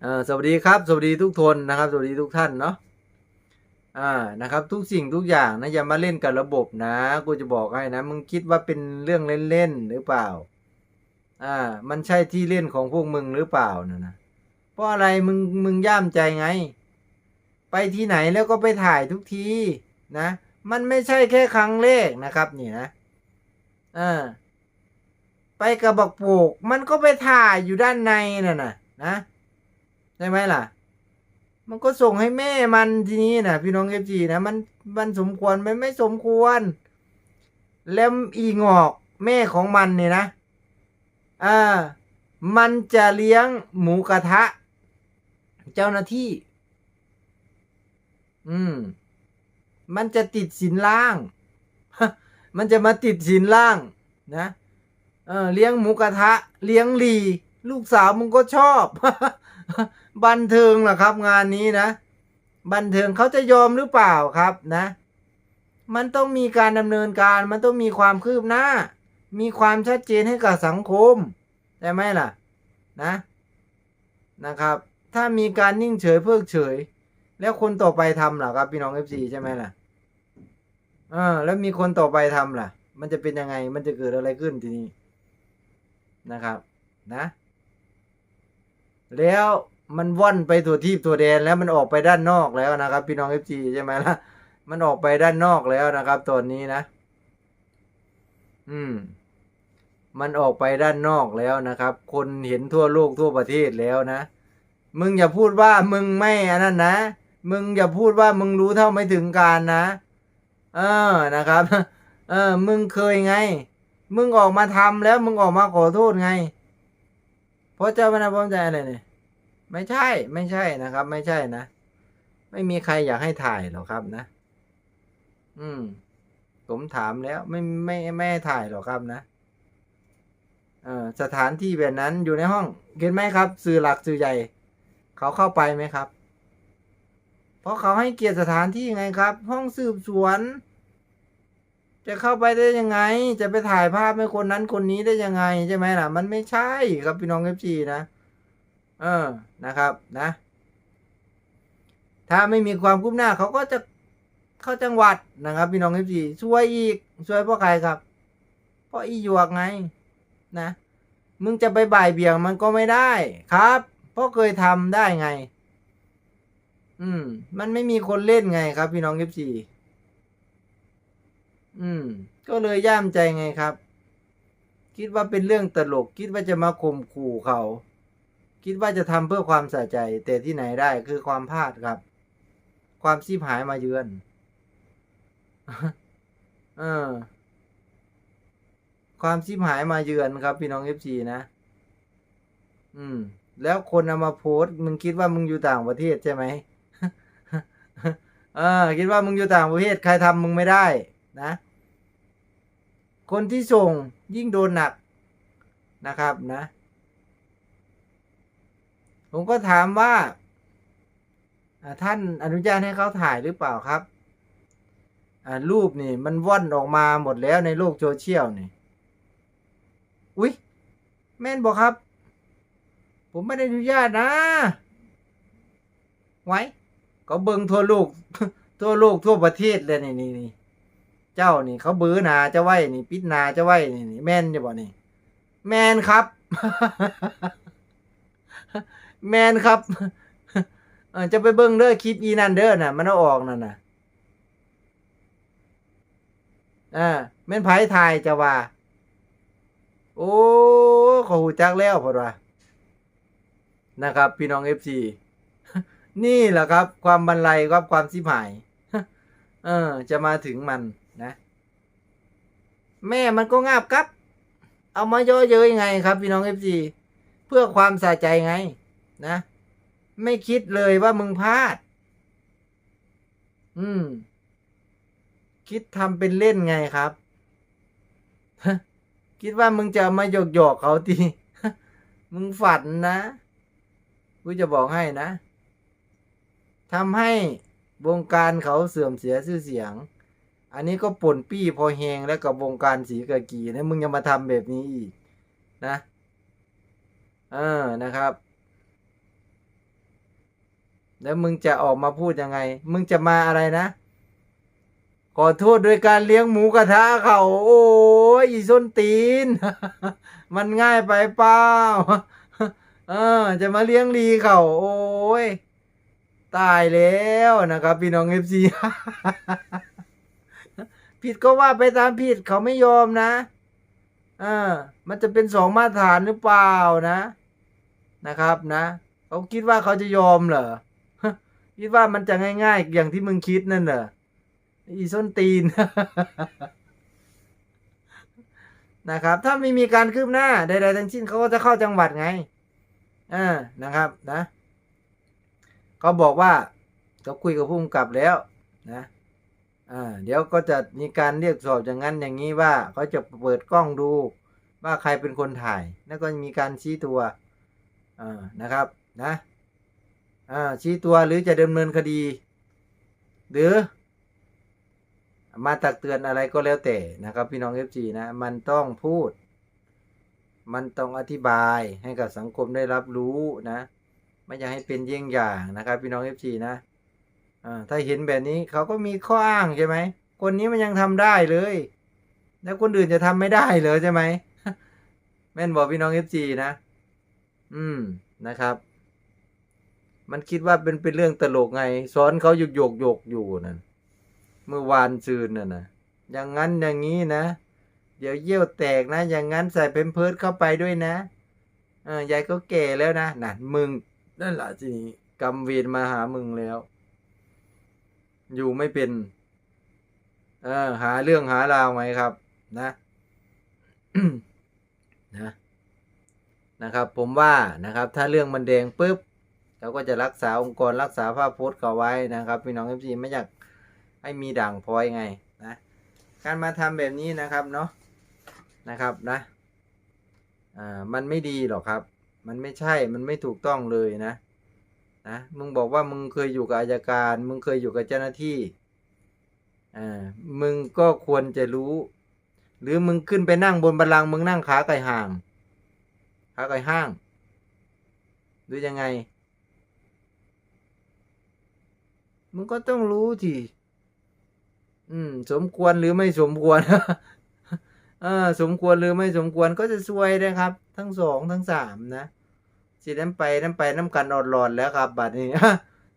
เออสวัสดีครับ สวัสดีทุกคนนะครับ สวัสดีทุกท่านเนาะอ่านะครับ ทุกสิ่งทุกอย่างนะอย่ามาเล่นกับระบบนะ กูจะบอกให้นะ มึงคิดว่าเป็นเรื่องเล่นๆหรือเปล่า อ่า มันใช่ที่เล่นของพวกมึงหรือเปล่านะนะเพราะอะไรมึงมึงย่ามใจไง ไปที่ไหนแล้วก็ไปถ่ายทุกทีนะ มันไม่ใช่แค่ครั้งแรกนะครับนี่นะอ่าไปกับบักโปกมันก็ไปถ่ายอยู่ด้านในน่ะนะนะ ใช่ไหมล่ะ มันก็ส่งให้แม่มันทีนี้นะพี่น้องเอฟจีนะมันมันสมควรไหมไม่สมควร แล้วอีงอกแม่ของมันเนี่ยนะอ่ามันจะเลี้ยงหมูกระทะ เจ้าหน้าที่ อืม มันจะติดสินล่าง มันจะมาติดสินล่าง นะ เออเลี้ยงหมูกระทะ เลี้ยงลี ลูกสาวมึงก็ชอบ บันเทิงเหรอครับ งานนี้นะ บันเทิงเขาจะยอมหรือเปล่าครับนะ มันต้องมีการดำเนินการ มันต้องมีความคืบหน้า มีความชัดเจนให้กับสังคมใช่ไหมล่ะ นะนะครับ ถ้ามีการนิ่งเฉยเพิกเฉย แล้วคนต่อไปทำล่ะครับ พี่น้องเอฟซีใช่ไหมล่ะเออแล้วมีคนต่อไปทำล่ะ มันจะเป็นยังไงมันจะเกิดอะไรขึ้นทีนี้นะครับ นะ แล้วมันว่อนไปตัวทีบตัวแดนแล้วมันออกไปด้านนอกแล้วนะครับ พี่น้องเอฟซีใช่ไหมล่ะ มันออกไปด้านนอกแล้วนะครับตอนนี้นะ อืม มันออกไปด้านนอกแล้วนะครับ คนเห็นทั่วโลกทั่วประเทศแล้วนะ มึงอย่าพูดว่ามึงไม่อันนั้นนะ มึงอย่าพูดว่ามึงรู้เท่าไม่ถึงการนะ เออนะครับ เออ มึงเคยไง มึงออกมาทำแล้ว มึงออกมาขอโทษไง พราะเจ้าพนักพร้อมใจอะไรเนี่ยไม่ใช่ไม่ใช่นะครับ ไม่ใช่นะ ไม่มีใครอยากให้ถ่ายหรอกครับนะ อืม ผมถามแล้ว ไม่ไม่ไม่ให้ถ่ายหรอกครับนะเออสถานที่แบบนั้นอยู่ในห้องเห็นไหมครับ สื่อหลักสื่อใหญ่ เขาเข้าไปไหมครับ เพราะเขาให้เกียรติสถานที่ไงครับ ห้องสืบสวน จะเข้าไปได้ยังไง จะไปถ่ายภาพให้คนนั้นคนนี้ได้ยังไงใช่ไหมล่ะ มันไม่ใช่ครับพี่น้องเอฟซีนะ เออนะครับนะ ถ้าไม่มีความคืบหน้าเขาก็จะเข้าจังหวัดนะครับ พี่น้องเอฟซีช่วยอีกช่วยเพราะใครครับเพราะอีหยวกไงนะ มึงจะไปบ่ายเบี่ยงมันก็ไม่ได้ครับเพราะเคยทำได้ไง อืม มันไม่มีคนเล่นไงครับ พี่น้องเอฟซี อืม ก็เลยย่ามใจไงครับ คิดว่าเป็นเรื่องตลก คิดว่าจะมาข่มขู่เขา คิดว่าจะทำเพื่อความสะใจ แต่ที่ไหนได้คือความพลาดครับ ความชีพหายมาเยือนเออ ความชิบหายมาเยือนครับ พี่น้องเอฟซีนะ อืม แล้วคนเอามาโพสต์มึงคิดว่ามึงอยู่ต่างประเทศใช่ไหมเออคิดว่ามึงอยู่ต่างประเทศใครทำมึงไม่ได้นะ คนที่ส่งยิ่งโดนหนักนะครับนะ ผมก็ถามว่า ท่านอนุญาตให้เขาถ่ายหรือเปล่าครับ รูปนี่มันว่อนออกมาหมดแล้วในโลกโซเชียลนี่ อุ๊ย แม่นบอกครับ ผมไม่ได้อนุญาตนะ ไว้ ก็เบิงทั่วโลก ทั่วโลกทั่วประเทศเลยนี่นี่ เจ้านี่ เขาเบือหนาจะไหวนี่ ปิดหนาจะไหวนี่นี่แม่นจะบอกนี่ แมนครับ แมนครับจะไปเบิ้งเด้อคลิปอีนันเด้อน่ะ มันเอาออกนั่นน่ะอ่าแม่นไผทายจะว่า โอ้เขอหูจักแล้วพอดว่านะครับ พี่น้องเอฟซีนี่แหละครับ ความบันไลครับความสิบหาย เออ จะมาถึงมัน แม่มันก็งาบครับ เอามาย่อเย้ยไงครับพี่น้องเอฟซีเพื่อความสะใจไงนะ ไม่คิดเลยว่ามึงพลาด อืม คิดทำเป็นเล่นไงครับ คิดว่ามึงจะมาหยอกหยอกๆเขาทีมึงฝันนะกูจะบอกให้นะทำให้วงการเขาเสื่อมเสียชื่อเสียง อันนี้ก็ป่นปี้พอแหงแล้วกับวงการสีกากีนะมึงยังมาทำแบบนี้อีกนะเออนะครับ แล้วมึงจะออกมาพูดยังไง มึงจะมาอะไรนะ ขอโทษโดยการเลี้ยงหมูกระทะเขาโอ้ยอีส้นตีน มันง่ายไปเปล่าเออ จะมาเลี้ยงลีเขาโอ้ยตายแล้วนะครับ พี่น้องเอฟซี ผิดก็ว่าไปตามผิดเขาไม่ยอมนะอ่ามันจะเป็นสองมาตรฐานหรือเปล่านะนะครับนะเขาคิดว่าเขาจะยอมเหรอคิดว่ามันจะง่ายๆ อย่างที่มึงคิดนั่นเหรออีส้นตีนนะครับ ถ้าไม่มีการคืบหน้าใดๆทั้งสิ้นเขาก็จะเข้าจังหวัดไงอ่านะครับนะเขาบอกว่าเขาคุยกับผู้กำกับแล้วนะ อ่าเดี๋ยวก็จะมีการเรียกสอบอย่างนั้นอย่างนี้ว่าเขาจะเปิดกล้องดูว่าใครเป็นคนถ่าย แล้วก็มีการชี้ตัวอ่านะครับนะอ่าชี้ตัวหรือจะดำเนินคดี หรือ มาตักเตือนอะไรก็แล้วแต่นะครับ พี่น้องเอฟซีนะมันต้องพูด มันต้องอธิบายให้กับสังคมได้รับรู้นะ ไม่อยากให้เป็นเยี่ยงอย่างนะครับ พี่น้องเอฟซีนะ ถ้าเห็นแบบนี้เขาก็มีข้ออ้างใช่ไหม คนนี้มันยังทำได้เลย แล้วคนอื่นจะทำไม่ได้เลยใช่ไหม แม่นบอกพี่น้องเอฟซีนะ อืมนะครับ มันคิดว่าเป็นเป็นเรื่องตลกไงสอนเขาหยกหยกหยกอยู่นั่นเมื่อวานซืนน่ะนะอย่างนั้นอย่างนี้นะ เดี๋ยวเยี่ยวแตกนะ อย่างนั้นใส่เพมเพิร์ดเข้าไปด้วยนะเออยายก็แก่แล้วนะนั่นมึงนั่นแหละทีนี้กรรมเวรมาหามึงแล้ว อยู่ไม่เป็น เออ หาเรื่องหาราวไหมครับ นะนะนะครับ ผมว่านะครับ ถ้าเรื่องมันแดงปุ๊บเราก็จะรักษาองค์กรรักษาภาพพจน์เขาไว้นะครับพี่น้องเอฟซีไม่อยากให้มีด่างพร้อยไงนะการมาทำแบบนี้นะครับเนาะนะครับนะอ่ามันไม่ดีหรอกครับ มันไม่ใช่มันไม่ถูกต้องเลยนะ นะมึงบอกว่ามึงเคยอยู่กับอายการ มึงเคยอยู่กับเจ้าหน้าที่อ่ามึงก็ควรจะรู้ หรือมึงขึ้นไปนั่งบนบัลลังก์มึงนั่งขาไก่ห่างขาไก่ห้างหรือยังไง มึงก็ต้องรู้ทีอืม สมควรหรือไม่สมควรเออสมควรหรือไม่สมควรก็จะซวยนะครับ ทั้งสองทั้งสามนะ สิน้ำไปน้ำไปน้ำกันอดหลอดแล้วครับบัดนี้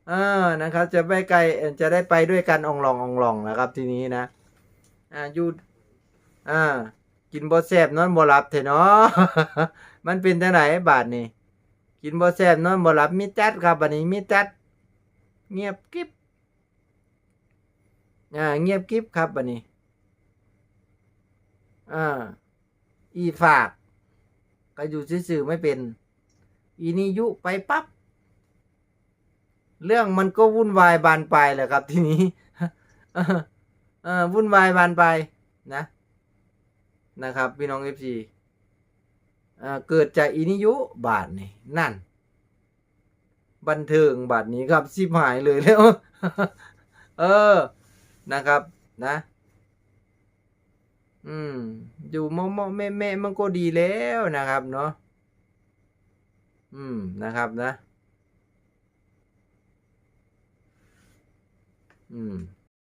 เออนะครับ จะไปไกลจะได้ไปด้วยกันองหลององหลองนะครับ ทีนี้นะ อ่าอยู่อ่า กินบ่แซบนอนบ่หลับเถอะเนาะมันเป็นจังไหนบาดนี้กินบ่แซบนอนบ่หลับมีจัดครับบัดนี้มีจัดเงียบกิ๊บอ่า เงียบกิ๊บครับบัดนี้อ่าอีฝากก็อยู่ซื่อๆไม่เป็น อีนี่ยุไปปั๊บเรื่องมันก็วุ่นวายบานปลายแหละครับ ทีนี้เออวุ่นวายบานปลายนะ นะครับ พี่น้องเอฟซีเกิดจากอินิยุบาทนี่นั่น บันเทิงบาทนี้ครับสิบหายเลยแล้ว เออนะครับนะ อืม อยู่มอมอแม่แม่มันก็ดีแล้วนะครับเนาะ อืม นะครับนะ อืม